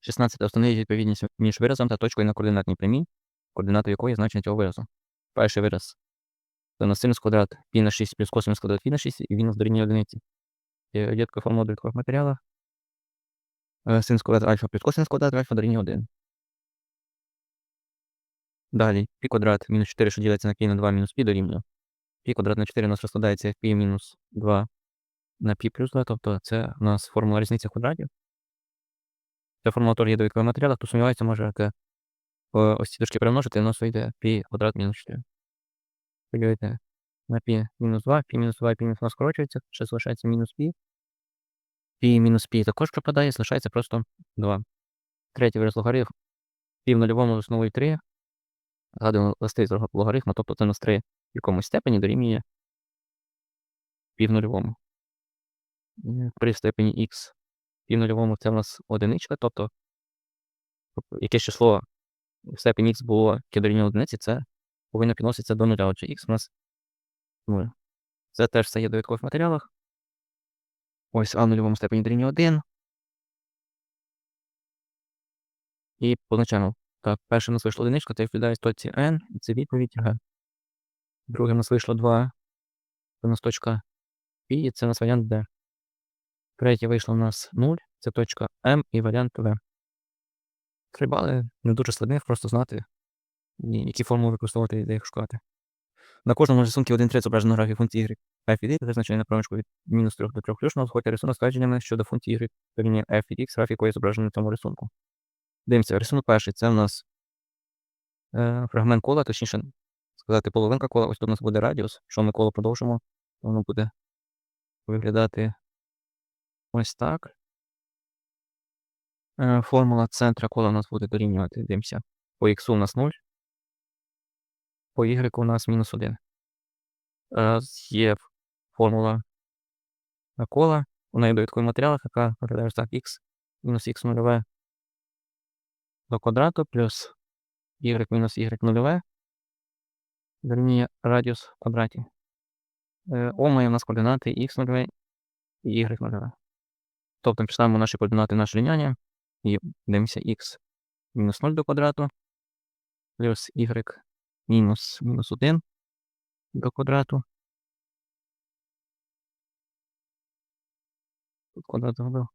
16. Встановіть відповідність між виразом та точкою на координатній прямій, координату якої є значення цього виразу. Перший вираз. Це на синус квадрат π на 6 плюс косинус квадрат π на 6 і мінус дорівнює одиниці. Є є така формула в довідкових матеріалах. Е, Синус квадрат альфа плюс косинус квадрат альфа дорівнює 1. Далі π квадрат мінус 4, що ділиться на π на 2 мінус π дорівнює. π квадрат на 4 у нас розкладається як π мінус 2 на π плюс 2, тобто це у нас формула різниці квадратів. Ця формула є довідковий матеріал, хто сумнівається, може ось ці дужки перемножити, і в вийде пі квадрат мінус 4. Поділити на пі мінус 2, пі мінус 2, пі мінус 2 скорочується, ще залишається мінус пі. Пі мінус пі також пропадає, залишається просто 2. Третій вираз логарифм. Пі в нульовому з основою 3. Згадуємо властивість логарифму, тобто це нас 3 в якомусь степені дорівнює пі в нульовому. При степені х пі в нульовому це в нас одиничка, тобто якесь число в степені х було дорівнює одиниці, це повинно підноситися до нуля. Отже, х у нас 0. Це теж все є в довідкових матеріалах. Ось а в нульовому степені дорівнює 1. І позначаємо. Так, перше у нас вийшло одиничка, це відповідає точці n, і це відповідь Г. Друге у нас вийшло 2. Це у нас точка Пі, і це у нас варіант D. Третє вийшло у нас 0, це точка М і варіант В. Три бали не дуже складних, просто знати, які формули використовувати і де їх шукати. На кожному рисунку 1,3 зображено графік функції y f від x, визначений на проміжку від мінус 3 до 3 включно, згодя рисунок з твердженнями щодо функції y дорівнює f від x, графік якої зображений на цьому рисунку. Дивимося, рисунок перший це у нас е, фрагмент кола, точніше сказати, половинка кола. Ось тут у нас буде радіус. Що ми коло продовжимо, то воно буде виглядати ось так. Е, Формула центра кола у нас буде дорівнювати, дивимося. По х у нас 0, по y у нас мінус 1. Е, Є формула е, кола, вона є в довідкових матеріалах, яка виглядає так х мінус х нульове до квадрату плюс y мінус y нульове дорівнює радіус квадраті. Е, О має у нас координати х нульове і y нульове. Тобто підставимо наші координати в наше рівняння і дивимося х мінус 0 до квадрату плюс y мінус мінус 1 до квадрату. Тут квадрат зробив.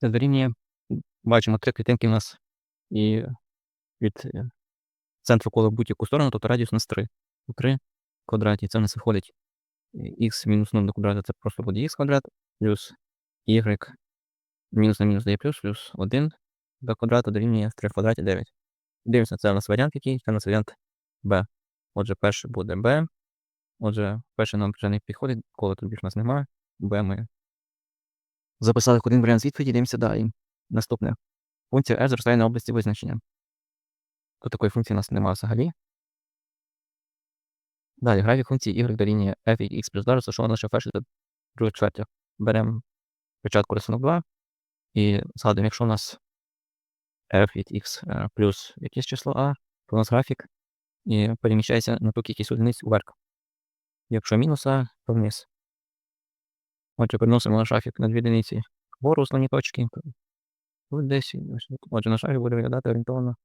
Це дорівнює. Бачимо три клітинки у нас і від е, центру кола в будь-яку сторону, тобто радіус у нас 3. У 3 в квадраті це у нас виходить х мінус 0 до квадрата, це просто буде х квадрат, плюс y мінус на мінус дає плюс, плюс 1 до квадрату дорівнює 3 в квадраті 9. Дивимося, це у нас варіант який, це у нас варіант b. Отже, перший буде b. Отже, перший нам вже не підходить, коли тут більш у нас немає. b ми записали один варіант відповіді, дивимося далі. Наступне. Функція f зростає на області визначення. Тут такої функції у нас немає взагалі. Далі, графік функції y дорівнює f від x плюс 2 розташовано лише в першій та другій чвертях. Беремо спочатку рисунок 2 і згадуємо, якщо у нас f від x е, плюс якесь число a, то у нас графік і переміщається на ту кількість одиниць уверх. Якщо мінус а, то вниз. Отже, переносимо наш графік на дві одиниці вгору основні точки. то Тут десь. Отже, наш графік буде виглядати орієнтовно.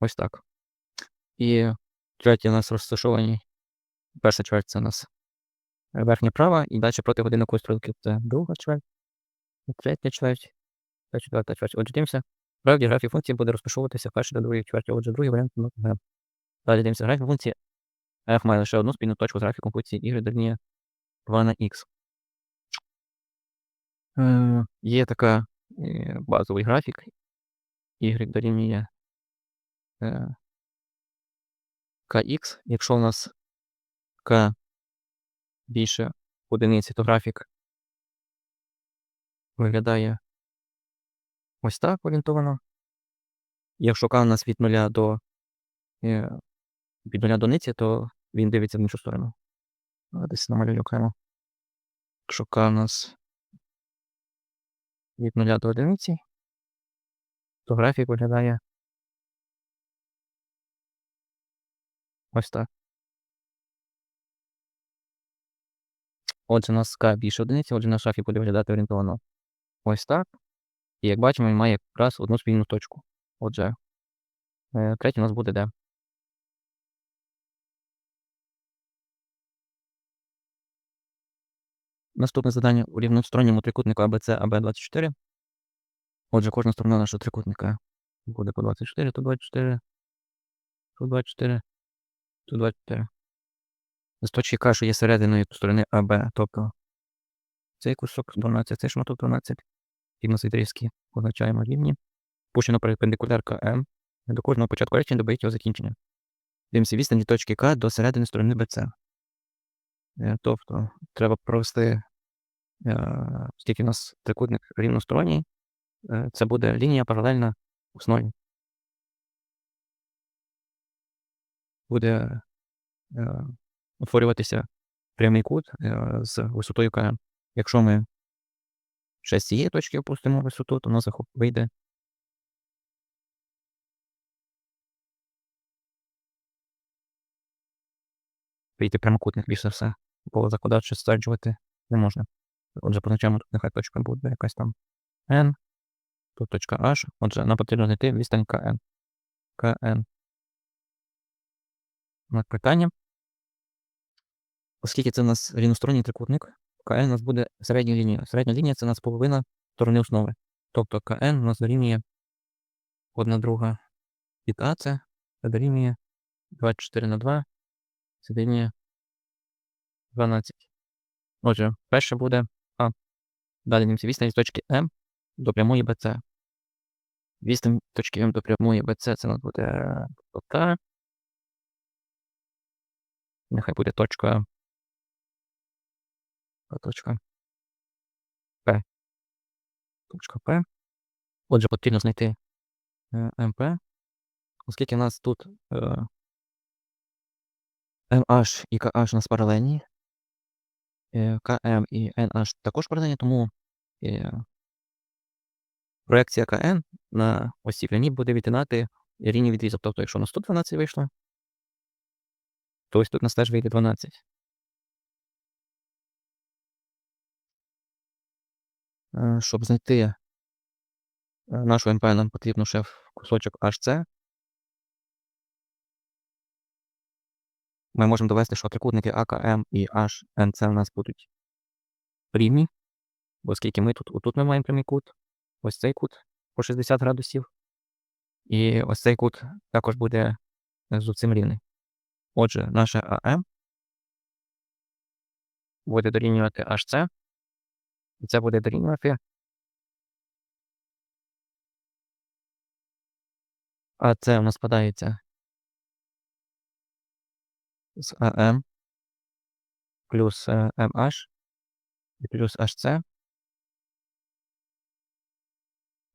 Ось так. І чверті у нас розташовані. Перша чверть це у нас верхня права, і далі проти годинникової стрілки це друга чверть, третя чверть, та четверта чверть. Отже, дивимося. Справді графік функції буде розташовуватися перший до другої чверті. Отже, другий варіант ну, Г. Далі дивимося графік функції. f має лише одну спільну точку з графіком функції y дорівнює 2 на x. Є така е, базовий графік. y дорівнює kx. Якщо у нас k більше одиниці, то графік виглядає ось так орієнтовано. Якщо k у нас від 0 до від 0 до одиниці, то він дивиться в іншу сторону. Десь намалюю окремо. Якщо k у нас від 0 до одиниці, то графік виглядає ось так. Отже, у нас k більше одиниці, отже, наш графік буде виглядати орієнтовано ось так. І як бачимо, він має якраз одну спільну точку. Отже, е, третій у нас буде де? Наступне задання у рівносторонньому трикутнику АБЦ АБ24. Отже, кожна сторона нашого трикутника буде по 24, тут 24, тут 24, тут 24. З точки К, що є серединою сторони АБ, тобто цей кусок 12, цей шматок 12, рівності тріски позначаємо рівні. Пущено перпендикулярка М. До кожного початку речення добавить його закінчення. Дивимося відстань від точки К до середини сторони БЦ. Е, Тобто, треба провести, е, оскільки у нас трикутник рівносторонній, е, це буде лінія паралельна основі. Буде утворюватися прямий кут з висотою КМ. Якщо ми ще з цієї точки опустимо висоту, то захоп- вийде вийти прямокутник більше все, бо закладати чи стверджувати не можна. Отже, позначаємо тут нехай точка буде якась там N, тут точка H. Отже, нам потрібно знайти відстань КН. КН. На питання. Оскільки це у нас рівносторонній трикутник, КН у нас буде середня лінія. Середня лінія це у нас половина сторони основи. Тобто КН у нас дорівнює одна друга від А, це дорівнює 24 на 2, це дорівнює 12. Отже, перше буде А. Далі дивимося відстань з точки М до прямої БЦ. Відстань точки М до прямої БЦ це у нас буде така. Нехай буде точка. Точка П. Точка П. Отже, потрібно знайти е, МП. Оскільки в нас тут е, MH і KH у нас паралельні. е, КМ і NH також паралельні, тому е, проекція КН на цій прямій буде відтинати рівні відрізок. Тобто, якщо у нас тут 12 вийшло, то ось тут у нас теж вийде 12. Щоб знайти е, нашу МП, нам потрібно ще кусочок HC. Ми можемо довести, що трикутники АКМ і HNC у нас будуть рівні, бо оскільки ми тут, отут ми маємо прямий кут, ось цей кут по 60 градусів, і ось цей кут також буде е, з цим рівний. Отже, наше АМ буде дорівнювати HC, і це буде дорівнювати А це у нас складається з АМ плюс е, MH і плюс HC.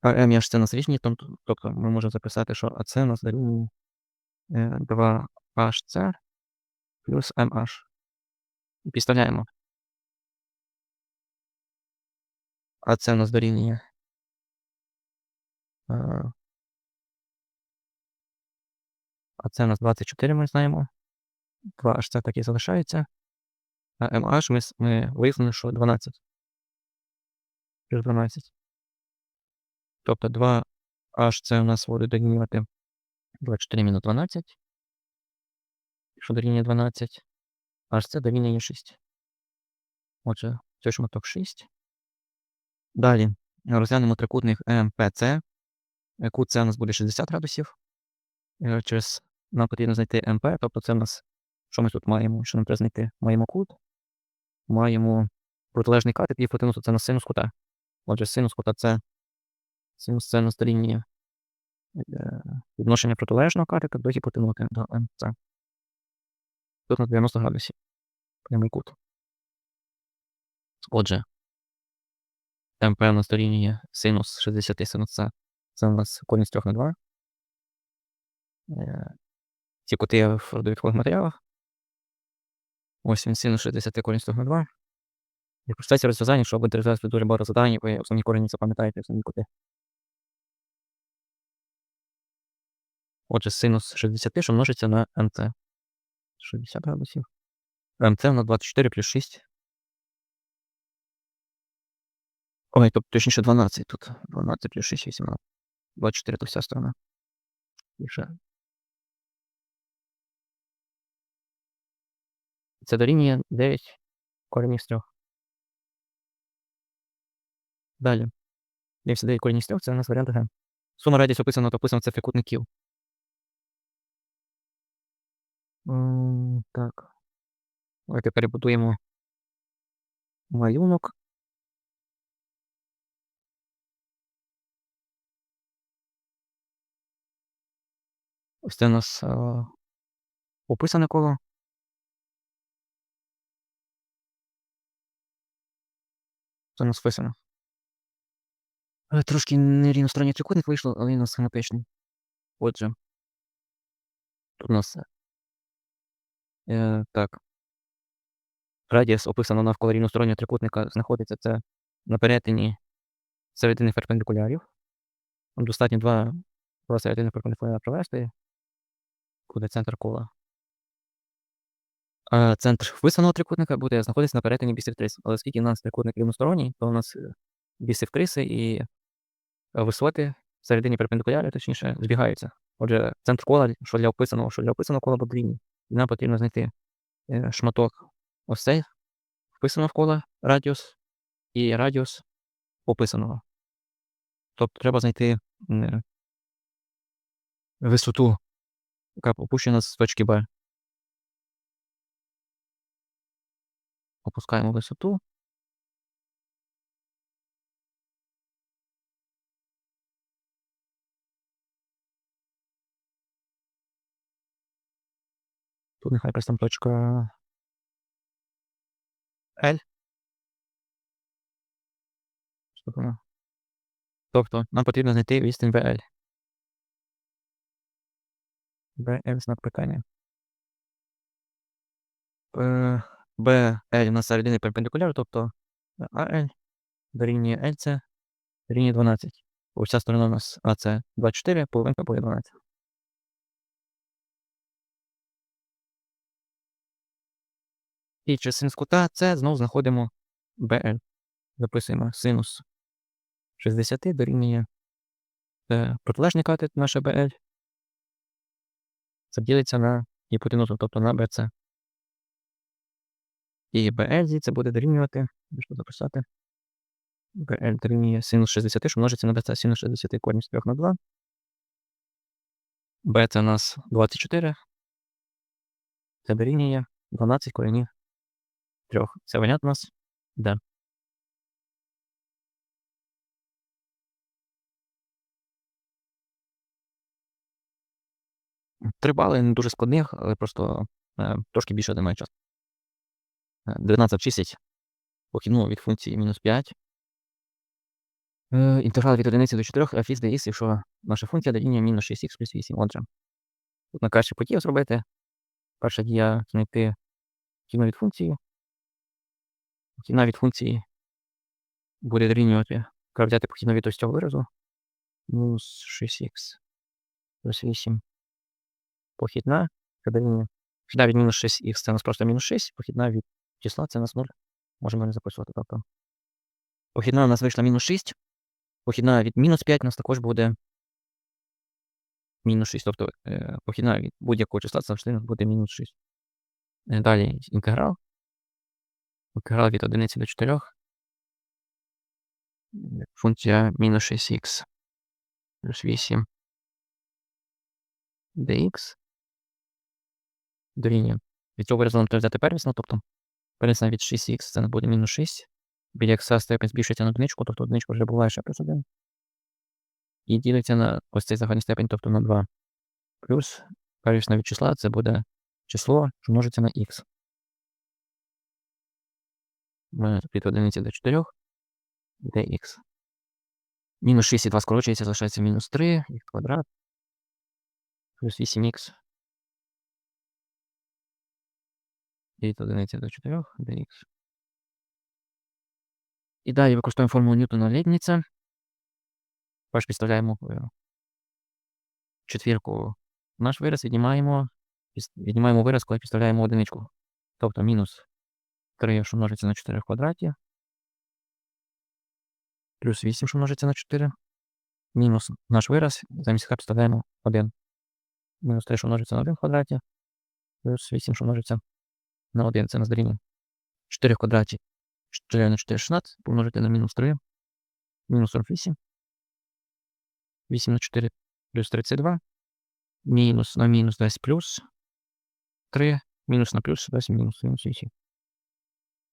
АМ і HC у нас різні, тобто ми можемо записати, що АЦ у нас дорівнює 2HC плюс MH. І підставляємо. АЦ у нас дорівнює е, АЦ у нас 24, ми знаємо. 2HC так і залишається. А MH ми, с- ми вияснили, що 12. Плюс 12. Тобто 2H це у нас буде дорівнювати 24 мінус 12. Що дорівнює 12. H це дорівнює 6. Отже, цей шматок 6. Далі розглянемо трикутник МПЦ. Е, Кут це у нас буде 60 градусів. Е, Через нам потрібно знайти МП, тобто це у нас, що ми тут маємо, що нам треба знайти? Маємо кут, маємо протилежний катет і гіпотенузу, це у нас синус кута. Отже, синус кута це синус це у нас дорівнює е, відношення протилежного катета до гіпотенузи до МЦ. Тут на 90 градусів. Прямий кут. Отже, У нас дорівнює синус 60 синус С. Це у нас корінь з 3 на 2. Е, Ці кути в родовідкових матеріалах. Ось він синус 60 корінь з 3 на 2. І процесі розв'язання, будете розв'язати дуже багато задань, ви основні корені запам'ятаєте, основні кути. Отже, синус 60, що множиться на МЦ. 60 градусів. МЦ на 24 плюс 6. Ой, тобто точніше 12 тут. 12 плюс 6, 18. 24 то вся сторона. Більше. Це дорівнює 9 коренів з 3. Далі. Дивимося 9 коренів з 3, це у нас варіант Г. Сума радіусів описаного та описаного це трикутників. Так. Давайте перебудуємо малюнок. Ось це у нас е, описане коло. Це у нас вписано. Е, Трошки нерівносторонній трикутник вийшло, але він у нас схематичний. Отже. Тут у нас. Е, так. Радіус описано навколо рівностороннього трикутника знаходиться це на перетині середини перпендикулярів. Достатньо два середини перпендикуляра провести. Буде центр кола. Центр вписаного трикутника буде знаходитися на перетині бісів трис. Але оскільки у нас трикутник рівносторонній, то у нас е, бісів триси і е, висоти в середині перпендикулярів, точніше, збігаються. Отже, центр кола, що для описаного, що для описаного кола потрібні. І нам потрібно знайти е, шматок ось цей вписаного кола радіус і радіус описаного. Тобто треба знайти е, висоту, яка опущена з точки Б. Опускаємо висоту. Тут нехай якась точка L. Тобто нам потрібно знайти відстань BL. BL знак питання. Е, BL у нас середини перпендикуляр, тобто AL дорівнює LC дорівнює 12. Ось сторона у нас АЦ 24, половинка буде 12. І через синус кута С знову знаходимо BL. Записуємо синус 60 дорівнює е, протилежний катет наша BL. Це ділиться на гіпотенузу, тобто на BC. І BL звідси буде дорівнювати, що записати. BL дорівнює синус 60, що множиться на BC синус 60 корінь з 3 на 2. B це у нас 24. Це дорівнює 12 коренів 3. Це варіант у нас D. Три бали не дуже складних, але просто е, трошки більше немає часу. Е, 19 числить похідну від функції мінус 5. Е, інтеграл від 1 до 4 f із якщо наша функція дорівнює мінус 6х плюс 8. Отже, тут на першій події зробити. Перша дія знайти похідну від функції. Похідна від функції буде дорівнювати, взяти похідну від ось цього виразу. Мінус 6х плюс 8. Похідна, це дорівнює. Від мінус 6х це у нас просто мінус 6, похідна від числа це у нас 0. Можемо не записувати. Тобто. Похідна у нас вийшла мінус 6. Похідна від мінус 5 у нас також буде мінус 6. Тобто похідна від будь-якого числа це завжди у нас буде мінус 6. Е, Далі інтеграл. Інтеграл від 1 до 4. Функція мінус 6х плюс 8 dx дорівнює. Від цього виразу взяти первісну, тобто первісна від 6х це не буде мінус 6. Біля х степень збільшується на одиничку, тобто одиничка вже буває ще плюс 1. І ділиться на ось цей загальний степень, тобто на 2. Плюс первісна від числа це буде число, що множиться на х. Від 1 до 4 dx. Мінус 6 і 2 скорочується, залишається мінус 3, х квадрат. Плюс 8х. Від 1 до 4 dx. І далі використовуємо формулу Ньютона Лейбніца. Перш підставляємо е, четвірку наш вираз, віднімаємо, віднімаємо вираз, коли підставляємо одиничку. Тобто мінус 3, що множиться на 4 в квадраті. плюс 8, що множиться на 4. Мінус наш вираз, замість х підставляємо 1. Мінус 3, що множиться на 1 в квадраті. Плюс 8, що множиться на 1. Це нас дорівнює 4 в квадраті. 4 на 4 16, помножити на мінус 3. Мінус 48. 8 на 4 плюс 32. Мінус на мінус дасть плюс 3. Мінус на плюс дасть мінус, мінус 8.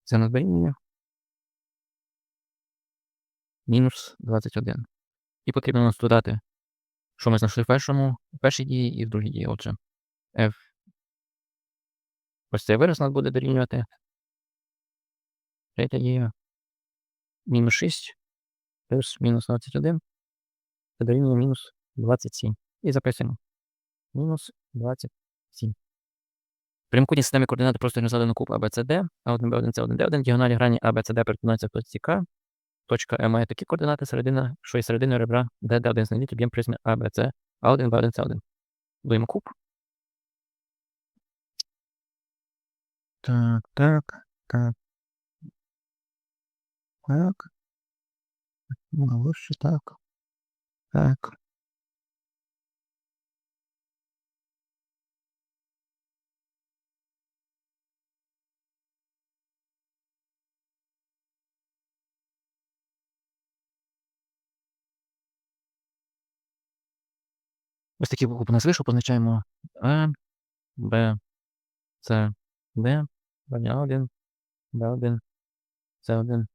Це нас. Мінус 21. І потрібно нас додати, що ми знайшли в першому, в першій дії і в другій дії. Отже, f. Ось цей вираз нас буде дорівнювати. Третя дія. Мінус 6 плюс мінус 21. Це дорівнює мінус 27. І записуємо. Мінус 27. В прямокутній системі координати просто задано куб ABCD, А1, B1, C1, D1, діагоналі грані ABCD перетинаються в точці К. Точка Е має такі координати середина, що і серединою ребра D, D1 знайдіть об'єм призми ABC, А1, B1, C1. Будуємо куб. Так, так, так. Так. Ну, ось так. Так. Ось такий у нас вийшов, позначаємо А, Б, С, Д, А1, Б1, С1,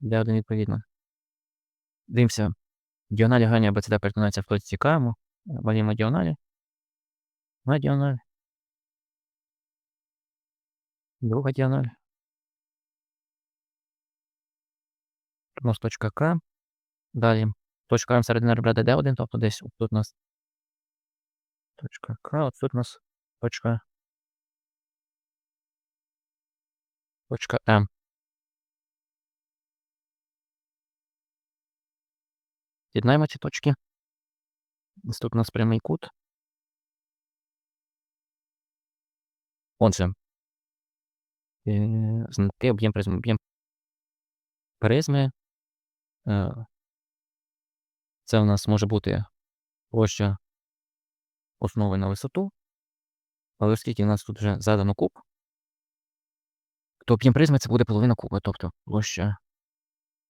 Д1 відповідно. Дивимося. Діагоналі грані ABCD перетинаються в точці К. Малюємо діагоналі. На діагональ. Друга діагональ. Тут у нас точка К. Далі. Точка М середина ребра ДД1, тобто десь тут у нас точка К, от тут у нас точка точка М. З'єднаємо ці точки. Тут у нас прямий кут. Отже, е, знайти об'єм призми. Об'єм призми. Е, Це у нас може бути площа основи на висоту. Але оскільки у нас тут вже задано куб, то об'єм призми це буде половина куба. Тобто площа.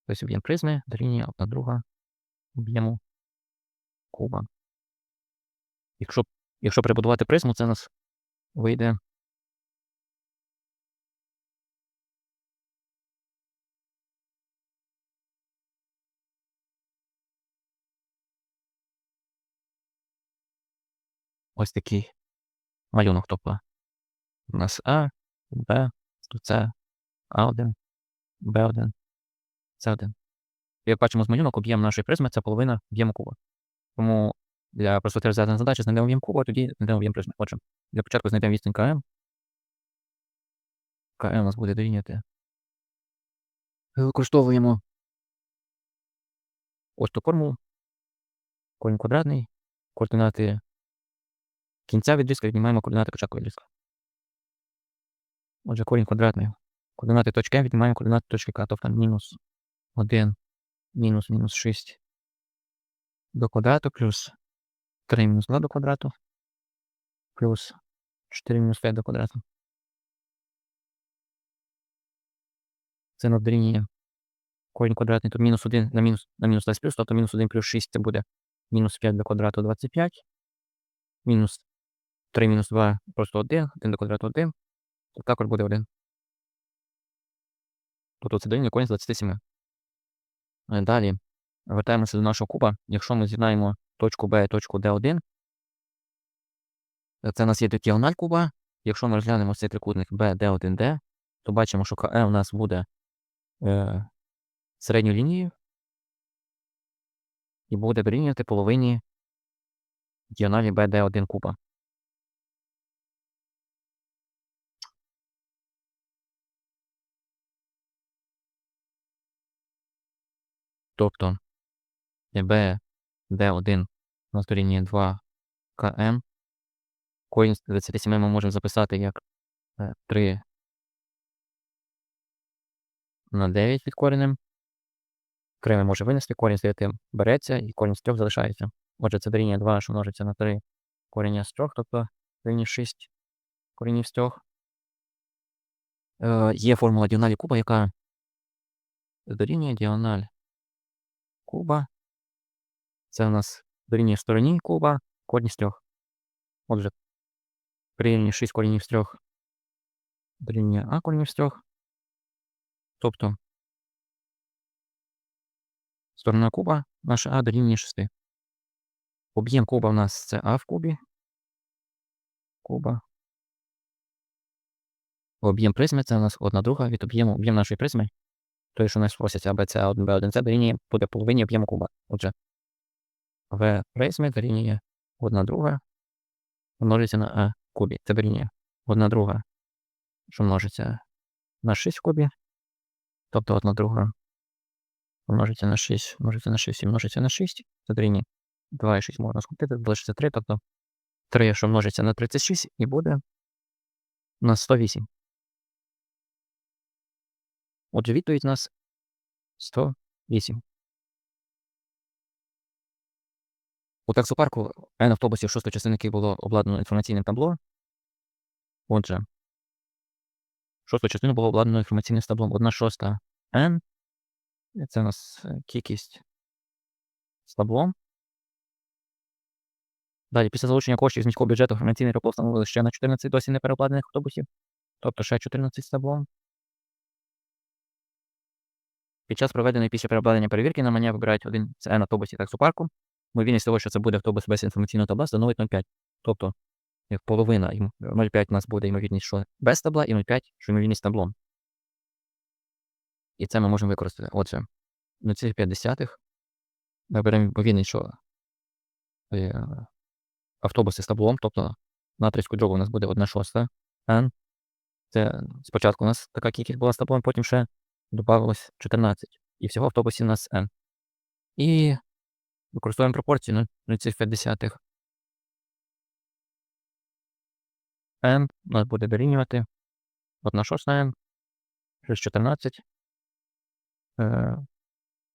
Ось об'єм призми дорівнює одна друга об'єму куба. Якщо, якщо прибудувати призму, це у нас вийде. Ось такий малюнок. Тобто у нас А, Б, С, А1, Б1, С1. Як бачимо з малюнок, об'єм нашої призми це половина об'єму куба. Тому для простоти розв'язаної задачі знайдемо об'єм куба, а тоді знайдемо об'єм призми. Отже, для початку знайдемо відстань КМ. КМ у нас буде дорівнювати. Використовуємо ось ту формулу. Корінь квадратний. Координати кінця відрізка віднімаємо координати початку відрізка. Отже, корінь квадратний. Координати точки М віднімаємо координати точки К, тобто мінус 1, мінус мінус 6 до квадрату плюс 3 мінус 2 до квадрату плюс 4 мінус 5 до квадрату. Це нас дорівнює корінь квадратний, тут мінус 1 на мінус на мінус 20 плюс, тобто мінус 1 плюс 6 це буде мінус 5 до квадрату 25. Мінус 3 мінус 2 просто 1, 1 до квадрату 1. Тут також буде 1. Тобто це дорівнює корінь з 27. Е, Далі вертаємося до нашого куба. Якщо ми з'єднаємо точку Б і точку D1, це у нас є діагональ куба. Якщо ми розглянемо цей трикутник B, D1D, то бачимо, що КЕ у нас буде е, середньою лінією і буде дорівнювати половині діагоналі BD1 куба. Тобто D1 у нас дорівнює 2 КМ. Корінь з 27 ми можемо записати як 3 на 9 під коренем. Окремо може винести, корінь з 9 береться і корінь з 3 залишається. Отже, це дорівнює 2, що множиться на 3 коріння з 3, тобто дорівнює 6 корінів з 3. Е, є формула діагоналі куба, яка дорівнює діагональ куба. Це у нас дорівнює стороні куба корінь з 3. Отже, прирівнює 6 корінів з 3 дорівнює а корінів з 3. Тобто сторона куба наша а дорівнює 6. Об'єм куба у нас це а в кубі. Куба. Об'єм призми це у нас одна друга від об'єму об'єм нашої призми. Той, що нас просять АБЦ 1 Б1 С дорівнює буде половині об'єму куба. Отже, В призми дорівнює одна друга множиться на А кубі. Це дорівнює одна друга, що множиться на 6 в кубі. Тобто одна друга множиться на 6, множиться на 6 і множиться на 6. Це дорівнює 2 і 6 можна скупити, залишиться 3, тобто 3, що множиться на 36, і буде на 108. Отже, відповідь у нас 108. У таксопарку N автобусів шостої частини, яких було обладнано інформаційним табло. Отже, шосту частину було обладнано інформаційним таблом. Одна шоста N. Це у нас е, кількість з таблом. Далі, після залучення коштів з міського бюджету інформаційний табло встановили ще на 14 досі непереобладнаних автобусів, тобто ще 14 з таблом. Під час проведеної після переобладнання перевірки на мене вибирають один з N автобусів таксопарку. Ймовірність того, що це буде автобус без інформаційного табла, становить 0,5. Тобто, половина 0,5 у нас буде ймовірність, що без табла, і 0,5, що ймовірність таблом. І це ми можемо використати. Отже, 0,5 ми беремо ймовірність, що е, автобуси з таблом, тобто на трицьку дробу у нас буде 1 шоста N. Це спочатку у нас така кількість була з таблом, потім ще додавалось 14. І всього автобусів у нас N. І використовуємо пропорцію 0,5. N у нас буде дорівнювати 1 шоста N, плюс 14. Е,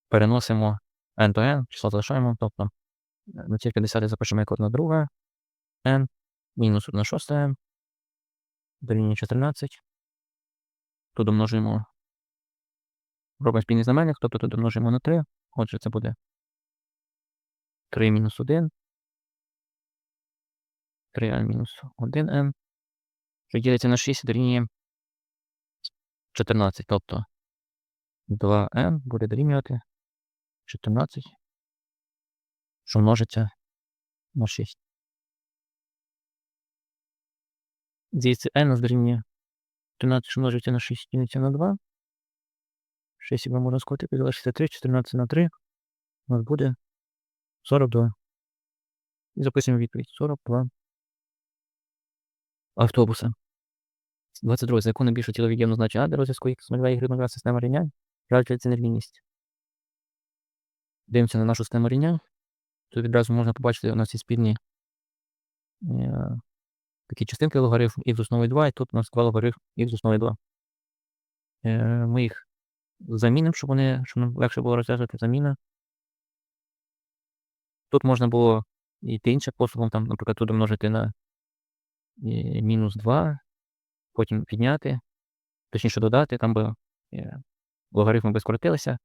переносимо n до n, число залишаємо, тобто на ці 50 запишемо як 1 друга, n, мінус 1 шоста n, дорівнює 14. Тут домножуємо, робимо спільний знаменник, тобто тут домножуємо на 3, отже, це буде 3 мінус 1, 3n мінус 1n, що ділиться на 6 дорівнює 14, тобто 2n буде дорівнювати 14, що множиться на 6. Звідси n дорівнює 13, що множиться на 6, ділиться на 2. 6 хіба можна скотити, залишиться 3, 14 на 3. У нас буде 42. І записуємо відповідь. 42 автобуса. 22. За яку найбільшу тіло від'ємно значення А для розв'язку Х малюває грибнова система рівнянь. Жаль, нерівність. Дивимося на нашу систему рівнянь. Тут відразу можна побачити, у нас є спільні такі частинки логарифм х з основою 2, і тут у нас два логарифм х з основою 2. Е, ми їх замінимо, щоб вони, щоб нам легше було розв'язувати заміна. Тут можна було йти іншим способом, там, наприклад, тут множити на е, мінус 2, потім підняти, точніше додати, там би е, логарифми би скоротилися.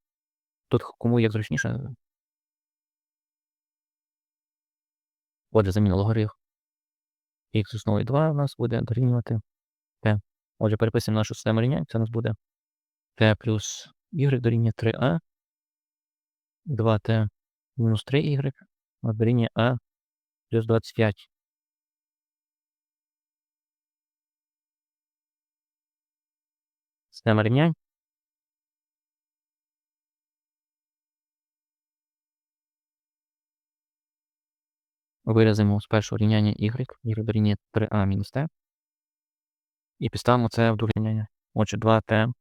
Тут кому як зручніше. Отже, заміна логарифм х основою 2 у нас буде дорівнювати. Отже, переписуємо нашу систему рівнянь. Це у нас буде t плюс y дорівнює 3a. 2t мінус 3y у нас дорівнює a плюс 25. Система рівнянь. Виразимо з першого рівняння y, y дорівнює 3a мінус t. І підставимо це в друге. Отже, 2t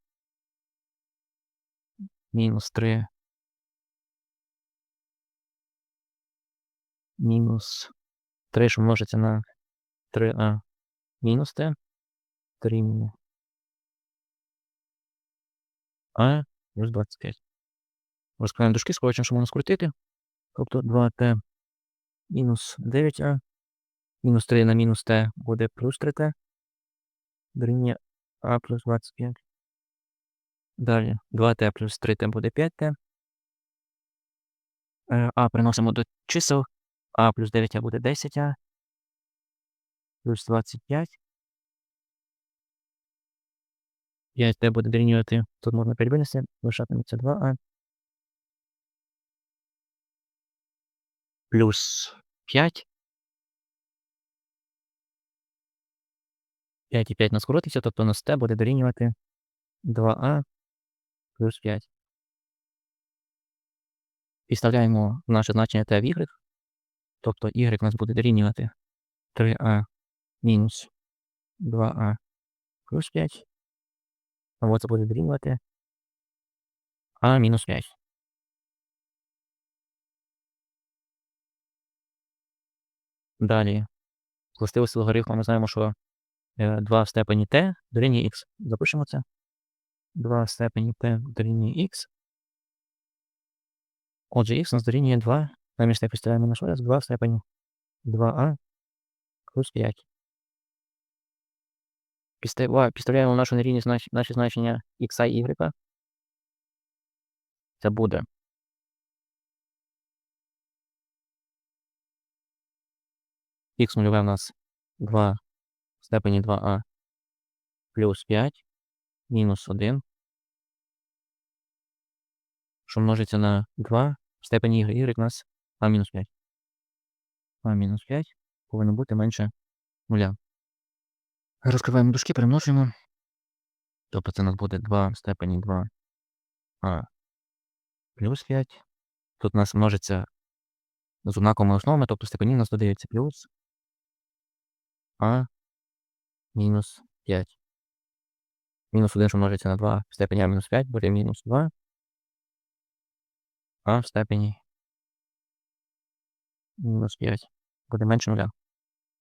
мінус 3 мінус 3, що множиться на 3a мінус t, дорівнює а плюс 25. Розкриваємо дужки, скорочуємо, що можна скоротити. Тобто 2t мінус 9a. Мінус 3 на мінус t буде плюс 3t. Дорівнює а плюс 25. Далі 2t плюс 3t буде 5t. Е, А переносимо до чисел. А плюс 9а буде 10а. Плюс 25. 5t буде дорівнювати. Тут можна перевинести, лишатиметься 2а. Плюс 5. 5 і 5 нас скоротиться, тобто у нас t буде дорівнювати 2а плюс 5. Підставляємо наше значення t в y. Тобто y у нас буде дорівнювати 3а мінус 2а плюс 5. Або це буде дорівнювати а мінус 5. Далі. Властивості логарифму ми знаємо, що 2 в степені t дорівнює x. Запишемо це. 2 в степені t дорівнює x. Отже, x у нас дорівнює 2. Замість так підставляємо наш вираз 2 в степені 2а плюс 5. Підставляємо нашу нерівність наші значення x і y. Це буде x нульове у нас 2 в степені 2а плюс 5 мінус 1, що множиться на 2 в степені y, у нас а мінус 5. а мінус 5 повинно бути менше 0. Розкриваємо дужки, перемножуємо. Тобто це у нас буде 2 в степені 2а плюс 5. Тут у нас множиться з однаковими основами, тобто степені у нас додається плюс а мінус 5. Мінус 1, що на 2 в степені а мінус 5, буде мінус 2. А в степені мінус 5. Буде менше 0.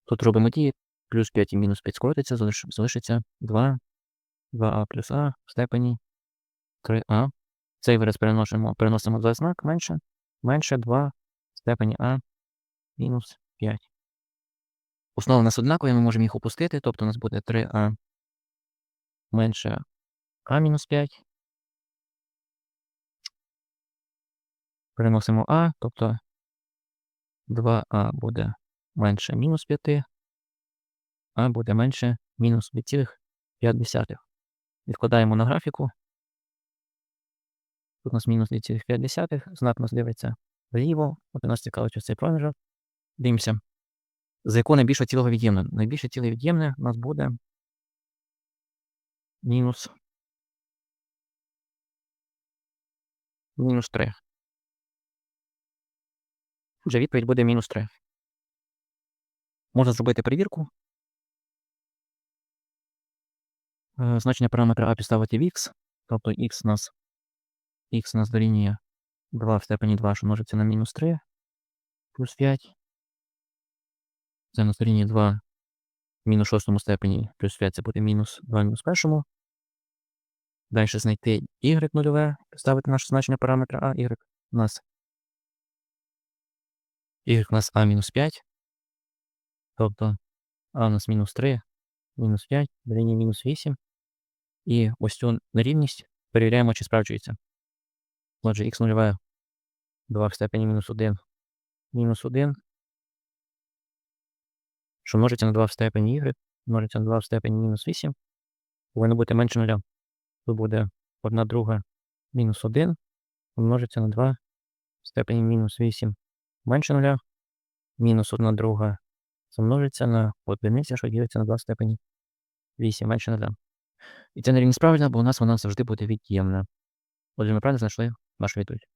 Тут робимо дії. Плюс 5 і мінус 5 скоротиться, залишиться 2. 2а плюс а в степені 3а. Цей вираз переносимо, переносимо за знак менше. Менше 2 в степені а мінус 5. Основа у нас однакова, ми можемо їх опустити, тобто у нас буде 3а менше а мінус 5. Переносимо а, тобто 2а буде менше мінус 5, а буде менше мінус 2,5. Відкладаємо на графіку. Тут у нас мінус 2,5, знак нас дивиться вліво. От у нас цікавить ось цей проміжок. Дивимося. За яку найбільше цілого від'ємне? Найбільше ціле від'ємне у нас буде мінус мінус 3. Вже відповідь буде мінус 3. Можна зробити перевірку. Е, значення параметра А підставити в x, тобто x у нас x у нас дорівнює 2 в степені 2, що множиться на мінус 3 плюс 5. Це на дорівнює 2 в мінус 6 степені плюс 5 це буде мінус 2 мінус першому. Далі знайти y нульове, поставити наше значення параметра А, y у нас y у нас А мінус 5. Тобто А у нас мінус 3, мінус 5, дорівнює мінус 8. І ось цю нерівність перевіряємо, чи справджується. Отже, х нульове 2 в степені мінус 1, мінус 1. Що множиться на 2 в степені y, множиться на 2 в степені мінус 8. Повинно бути менше 0. Тут буде 1 друга мінус 1, множиться на 2 в степені мінус 8 менше 0. Мінус 1 друга замножиться на одиниця, що ділиться на 2 в степені 8 менше 0. І це нерівність правильна, бо у нас вона завжди буде від'ємна. Отже, ми правильно знайшли нашу відповідь.